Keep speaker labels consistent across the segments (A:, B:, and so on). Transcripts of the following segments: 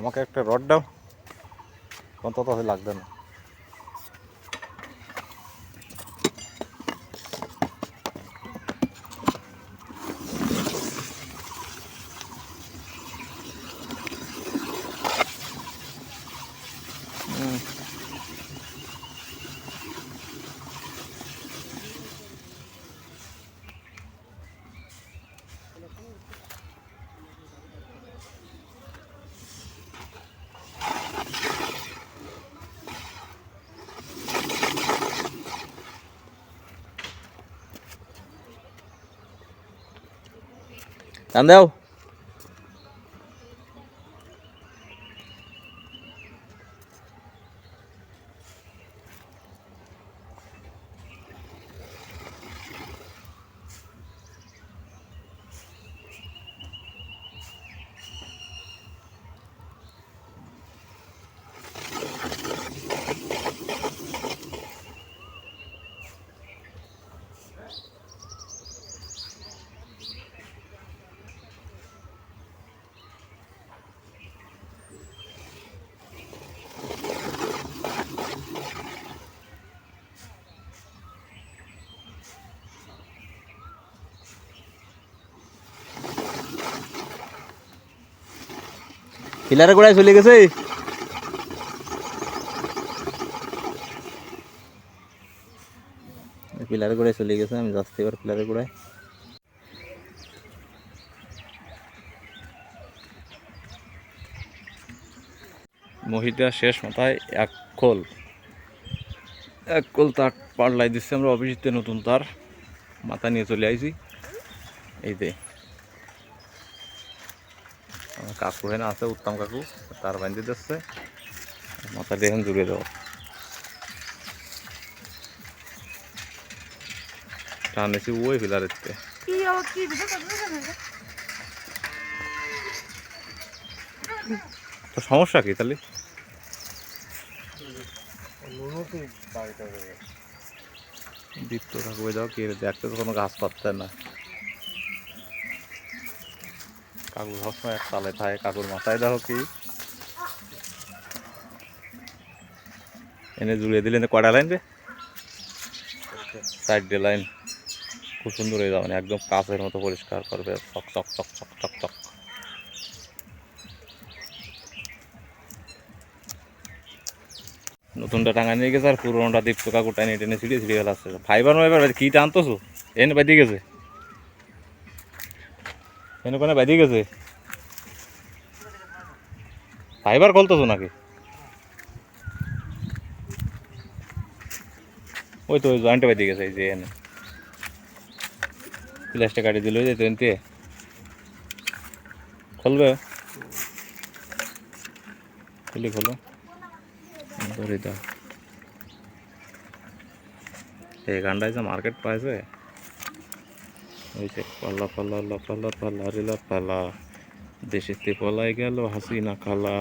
A: আমাকে একটা রড দাও। অন্তত লাগবে না। টান পিলারে গোড়ায় চলে গেছে। পিলারে গোড়ায় চলে গেছে, আমি যাচ্ছি এবার পিলারে গোড়ায়। মহিটা শেষ মাথায় এক খোল। এক খোল তার পাল্লাই দিচ্ছে, আমরা অফিসিতে নতুন তার মাথা নিয়ে চলে আইছি। এই যে আমার কাকু হেন আছে উত্তম কাকু তার বান্ধি দিচ্ছে। মাথা দিয়ে এখন জুড়ে দেবো। টানেছি ওই
B: করবে না
A: তো সমস্যা কি তাহলে? দীপ্ত কাকু যাও কি দেখতে তো কোনো গাছ পাচ্ছে না। কাকু সবসময় তালে থাকে কাকুর মাথায় দেখো কি। এনে জুড়িয়ে দিলেন, কয়টা লাইন রে চারটে লাইন। খুব সুন্দর হয়ে যাবে একদম কাঁচের মতো পরিষ্কার করবে, চক চক চক চক চক চক। নতুনটা টাঙা নিয়ে গেছে আর পুরোনোটা দীপ্ত কাকু টাইনে টেনে ছিঁড়িয়ে ছিঁড়িয়ে ফেলাচ্ছে। ফাইবার নয় কি টানতোছো? এনে বাইদি গেছে। এনে কোনে বাইদি গেছে? ফাইবার খুলতেছো নাকি ওই তো ওই জয়েন্টে বাইদি গেছে, এই যে এনে। প্লাস্টিক কাটি দিল যে ট্রেন দিয়ে খুলবে? খুলি খোলো। ধরে দাও এই গানটাই যে মার্কেট পাইছে। ওই যে পাল্লা পাল্লা লাপাল্লা পাল্লা রে লাপাল্লা দেশেতে পলাই গেল হাসিনা খালা।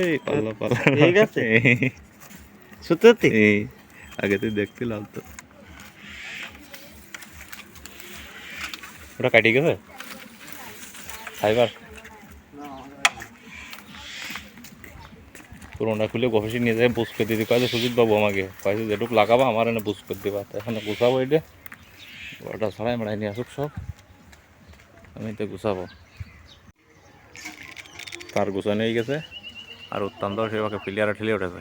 A: এই পাল্লা পাল্লা
C: ঠিক আছে। সত্যি
A: আগে তুই দেখছিলাম তো। ওটা কাটি গেছে? ফাইবার? পুরোনা খুলে অফিসে নিয়ে যায় বুঝ করে দিদি কয়েছে সুজিত বাবু আমাকে কয়েছে যেটুকু লাগাবা আমার এনে বুঝ করে দিবা। তো এখানে গুছাবো এটা ওটা ছাড়াই মারাই নিয়ে আসুক সব। আমি তো গুছাবো। তার গুছানো হয়ে গেছে। আর অত্যন্ত সেভাবে প্লেয়ারে ঠেলে উঠেছে।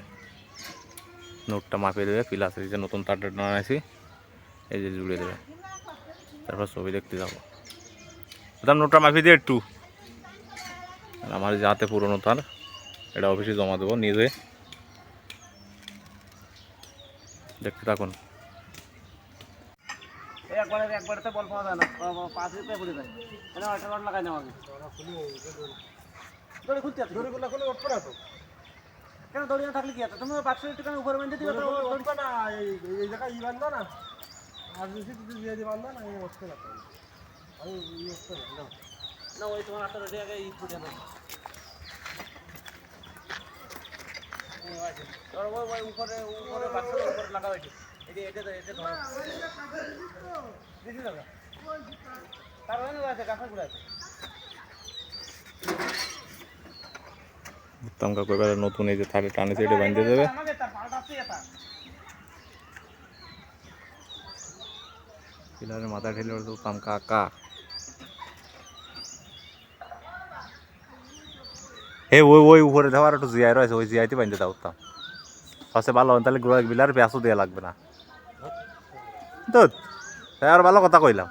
A: নোটটা মাপিয়ে দেবে পিলাস এই যে নতুন তারটা বানাইছি এই যে জুড়ে দেবে। তারপর ছবি দেখতে যাব। দাম নোটটা মাপিয়ে দিয়ে একটু। আমার যে হাতে পুরোনো তার, এটা অফিসে জমা দেবো যেয়ে দেখতে থাকুন।
C: একবারে একবারে বল পাওয়া যায় না। পাঁচ রুপিয়া পড়ে যায়। এনে একটা রড লাগাই নেওয়া দড়ি খুলতে আছে। দড়ি খুলে খুলে উঠবে না তো কেন দড়ি না থাকলে কি আছে? তুমি বাক্স একটু কেন উপরে বেঁধে দিবে তো না এই জায়গায় ই বান্ধা না। আর বেশি কিছু দিয়ে দিয়ে বান্ধা না এই উঠতে না আমি ই উঠতে না না ওই তোমার একটা রডি আগে ই ফুটে না ওই ওই উপরে উপরে বাক্সের উপরে লাগাও এটি।
A: উত্তম কাকু এবারে নতুন এই যে থারে টানেছে এটা বাঁধতে দেবে। পিলারের মাথা ঠেলে ওঠে উত্তম কাকা। হে ওই ওই উপরে দেওয়ার একটু জিয়াই রয়েছে ওই জিয়াইতে বাঁধতে দাও উত্তম। ফার্স্টে ভালো তাহলে গোড়া বিলার পেঁয়াজও দেওয়া লাগবে না। তাই আর ভালো কথা কইলাম।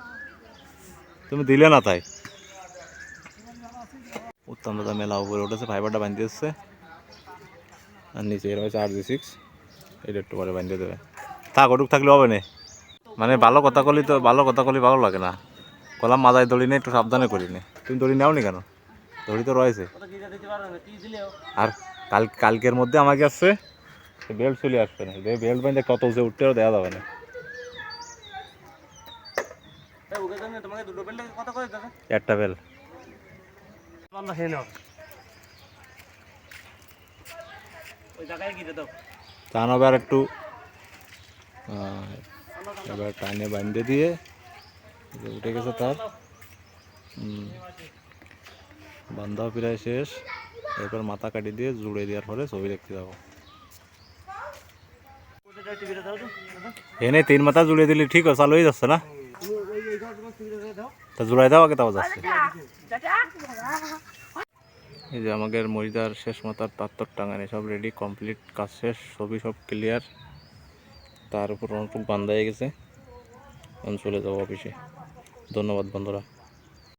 A: তুমি দিলে না তাই। উত্তম দাদা মেলা উপরে উঠেছে ফাইবারটা বাঁধতে এসছে আর নিচে রয়েছে আর জি সিক্স এটা একটু পরে বাঁধতে দেবে। থাক, ওটুক থাকলে হবে না। মানে ভালো কথা কলি তো, ভালো কথা কলি ভালো লাগে না। কলাম মাজায় দড়ি নেই একটু সাবধানে করি নে। তুমি দড়ি নাও নি কেন? দড়ি তো রয়েছে। আর কাল, কালকের মধ্যে আমাকে আসছে বেল্ট চলে আসবে না। বেল্ট বাঁধে কত উঠে উঠতেও দেওয়া যাবে না
C: এই দুটো কত করে
A: একটা বেল।
C: বন্ধ খেয়ে নাও। ওই জায়গায় গিয়ে দাও।
A: চান হবে একটু। এবার টাইনে বাঁধতে দিয়ে। উঠে গেছে তার। হুম। বান্ধাও প্রায় শেষ। এরপর মাথা কাটি দিয়ে জুড়ে দেওয়ার পরে ছবি দেখতে যাব। এনে তিন মাথা জুড়ে দিলে ঠিক আছে চালু হয়ে যাচ্ছে না
C: তুমি ওই এই ঘর তোমার টিভিটা দাও
A: তা জোড়াই দাও আগে তাও যাচ্ছে। এই যে আমাদের মরিদার শেষ মাথার তাত্তর টাঙানি সব রেডি কমপ্লিট কাজ শেষ ছবি সব ক্লিয়ার তার উপর অনেক বান্ধা হয়ে গেছে। আমি চলে যাব অফিসে ধন্যবাদ বন্ধুরা।